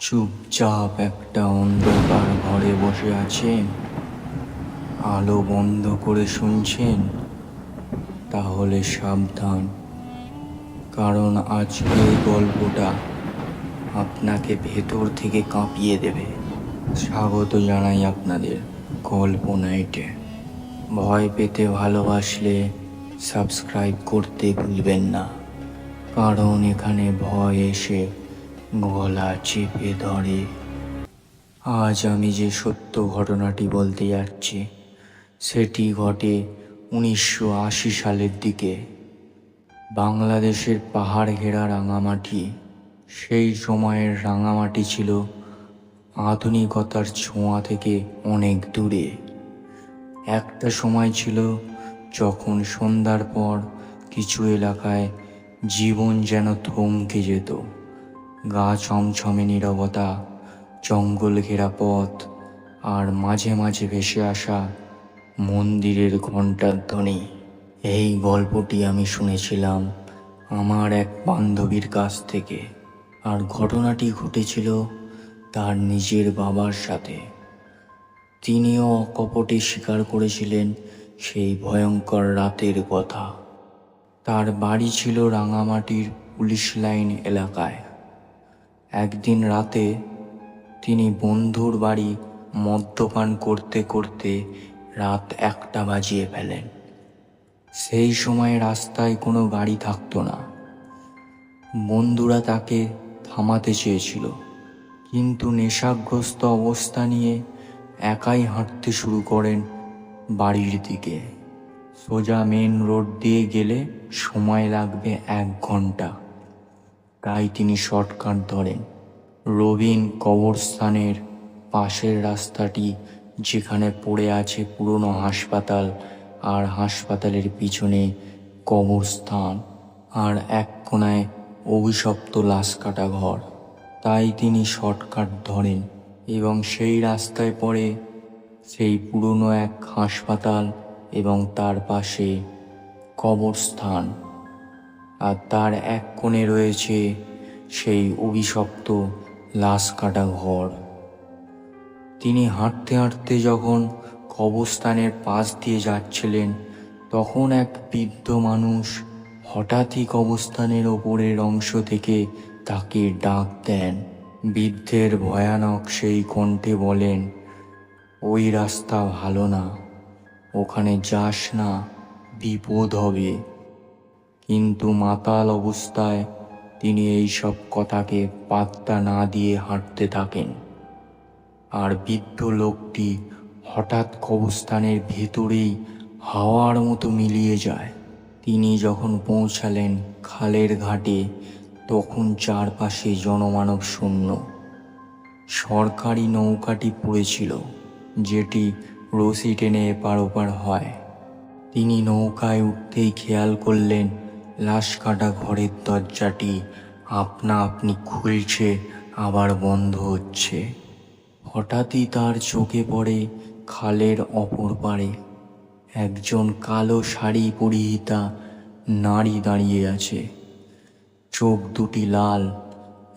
চুপচাপ একটা অন্ধকার ঘরে বসে আছেন। আলো বন্ধ করে শুনছেন। তাহলে সাবধান। কারণ আজকের গল্পটা আপনাকে ভেতর থেকে কাঁপিয়ে দেবে। স্বাগত জানাই আপনাদের গল্প নাইটে। ভয় পেতে ভালোবাসলে সাবস্ক্রাইব করতে ভুলবেন না। কারণ এখানে ভয় এসে গলা চেপে ধরে। আজ আমি যে সত্য ঘটনাটি বলতে যাচ্ছি, সেটি ঘটে উনিশশো আশি সালের দিকে। বাংলাদেশের পাহাড় ঘেরা রাঙামাটি, সেই সময়ের রাঙামাটি ছিল আধুনিকতার ছোঁয়া থেকে অনেক দূরে। একটা সময় ছিল যখন সন্ধ্যার পর কিছু এলাকায় জীবন যেন থমকে যেত। গা ছমছমে নীরবতা, জঙ্গল ঘেরা পথ আর মাঝে মাঝে ভেসে আসা মন্দিরের ঘণ্টার ধ্বনি। এই গল্পটি আমি শুনেছিলাম আমার এক বান্ধবীর কাছ থেকে আর ঘটনাটি ঘটেছিল তার নিজের বাবার সাথে। তিনিও অকপটে স্বীকার করেছিলেন সেই ভয়ঙ্কর রাতের কথা। তার বাড়ি ছিল রাঙামাটির পুলিশ লাইন এলাকায়। একদিন রাতে তিনি বন্ধুর বাড়ি মদ্যপান করতে করতে রাত একটা বাজিয়ে ফেলেন। সেই সময় রাস্তায় কোনো গাড়ি থাকতো না। বন্ধুরা তাকে থামাতে চেয়েছিল। কিন্তু নেশাগ্রস্ত অবস্থা নিয়ে একাই হাঁটতে শুরু করেন বাড়ির দিকে। সোজা মেন রোড দিয়ে গেলে সময় লাগবে এক ঘণ্টা। তাই তিনি শর্টকাট ধরেন। রবিন কবরস্থানের পাশের রাস্তাটি যেখানে পড়ে আছে পুরনো হাসপাতাল আর হাসপাতালের পিছনে কবরস্থান আর এক কোনায় অভিশপ্ত লাশ কাটা ঘর। তাই তিনি শর্টকাট ধরেন এবং সেই রাস্তায় পড়ে সেই পুরনো এক হাসপাতাল এবং তার পাশে কবরস্থান। আর তার এক কোণে রয়েছে সেই অভিশপ্ত লাশ কাটা ঘর। তিনি হাঁটতে হাঁটতে যখন কবরস্থানের পাশ দিয়ে যাচ্ছিলেন, তখন এক বৃদ্ধ মানুষ হঠাৎই কবরস্থানের ওপরের অংশ থেকে তাকে ডাক দেন। বৃদ্ধের ভয়ানক সেই কণ্ঠে বলেন, ওই রাস্তা ভালো না, ওখানে যাস না, বিপদ হবে। কিন্তু মাতাল অবস্থায় তিনি এই সব কথাকে পাত্তা না দিয়ে হাঁটতে থাকেন। আর বৃদ্ধ লোকটি হঠাৎ কবস্থানের ভেতরেই হাওয়ার মতো মিলিয়ে যায়। তিনি যখন পৌঁছালেন খালের ঘাটে, তখন চারপাশে জনমানব শূন্য। সরকারি নৌকাটি পড়েছিল, যেটি রশি টেনে এপার ওপার হয়। তিনি নৌকায় উঠতেই খেয়াল করলেন লাশ কাটা ঘরের দরজাটি আপনা আপনি খুলছে, আবার বন্ধ হচ্ছে। হঠাৎই তার চোখে পড়ে খালের অপর পারে একজন কালো শাড়ি পরিহিতা নারী দাঁড়িয়ে আছে। চোখ দুটি লাল,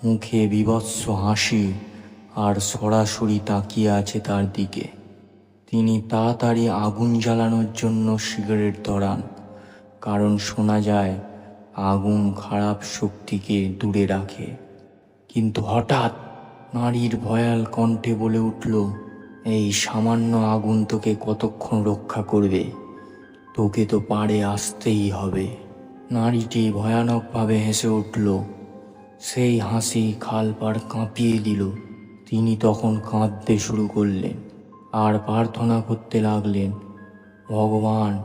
মুখে বিভৎস হাসি, আর সরাসরি তাকিয়ে আছে তার দিকে। তিনি তাড়াতাড়ি আগুন জ্বালানোর জন্য সিগারেট ধরান, কারণ শোনা যায় আগুন খারাপ শক্তিকে দূরে রাখে। কিন্তু হঠাৎ নারীর ভয়াল কণ্ঠে বলে উঠল, এই সামান্য আগুন তোকে কতক্ষণ রক্ষা করবে? তোকে তো পাড়ে আসতেই হবে। নারীটি ভয়ানকভাবে হেসে উঠল। সেই হাসি খাল পাড় কাঁপিয়ে দিল। তিনি তখন কাঁদতে শুরু করলেন, আর প্রার্থনা করতে লাগলেন, ভগবান,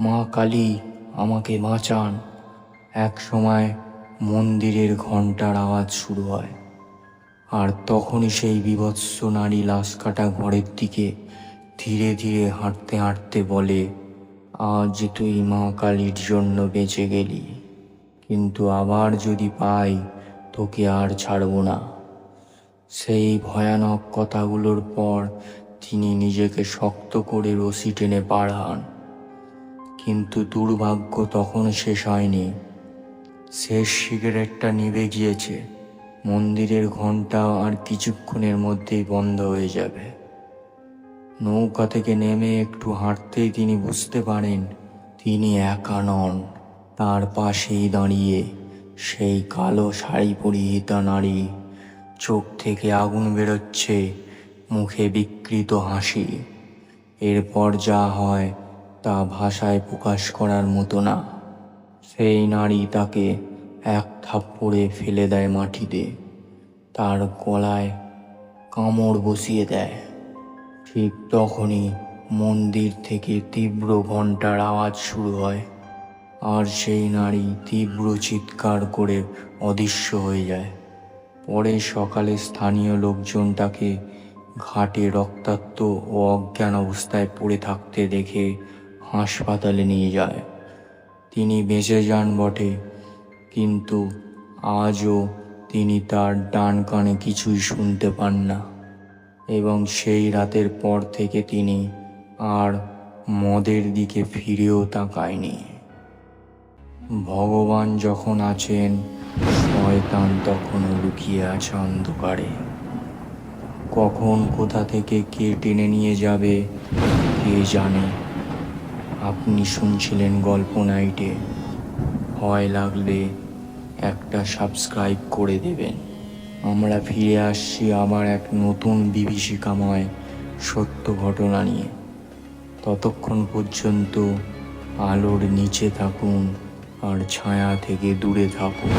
মা কালী, আমাকে বাঁচান। এক সময় মন্দিরের ঘণ্টার আওয়াজ শুরু হয়, আর তখনই সেই বিভৎস নারী লাশ কাটা ঘরের দিকে ধীরে ধীরে হাঁটতে হাঁটতে বলে, আজ তুই মা কালীর জন্য বেঁচে গেলি, কিন্তু আবার যদি পাই তোকে আর ছাড়ব না। সেই ভয়ানক কথাগুলোর পর তিনি নিজেকে শক্ত করে রশি টেনে পাড়ান কিন্তু দুর্ভাগ্য তখন শেষ হয়নি। শেষ সিগারেটটা নিভে গিয়েছে। মন্দিরের ঘণ্টা আর কিছুক্ষণের মধ্যেই বন্ধ হয়ে যাবে। নৌকা থেকে নেমে একটু হাঁটতেই তিনি বুঝতে পারেন, তিনি একা নন। তার পাশেই দাঁড়িয়ে সেই কালো শাড়ি পরিহিতা নারী চোখ থেকে আগুন বেরোচ্ছে, মুখে বিকৃত হাসি। এরপর যা হয় তা ভাষায় প্রকাশ করার মতো না। সেই নারী তাকে এক থাপ্পড়ে ফেলে দেয় মাটিতে। তার গলায় কামড় বসিয়ে দেয়। ঠিক তখনই মন্দির থেকে তীব্র ঘণ্টার আওয়াজ শুরু হয় আর সেই নারী তীব্র চিৎকার করে অদৃশ্য হয়ে যায়। পরে সকালে স্থানীয় লোকজন তাকে ঘাটে রক্তাক্ত ও অজ্ঞান অবস্থায় পড়ে থাকতে দেখে হাসপাতালে নিয়ে যায়। তিনি বেঁচে যান বটে। কিন্তু আজও তিনি তার ডান কানে কিছুই শুনতে পান না। এবং সেই রাতের পর থেকে তিনি আর মদের দিকে ফিরেও তাকায়নি। ভগবান যখন আছেন, শয়তান তখনও লুকিয়ে আছে অন্ধকারে। কখন কোথা থেকে কে টেনে নিয়ে যাবে, কে জানে। আপনি শুনছিলেন গল্প নাইটে। ভয় লাগলে একটা সাবস্ক্রাইব করে দেবেন। আমরা ফিরে আসছি আবার এক নতুন বিভীষিকাময় সত্য ঘটনা নিয়ে। ততক্ষণ পর্যন্ত আলোর নিচে থাকুন আর ছায়া থেকে দূরে থাকুন।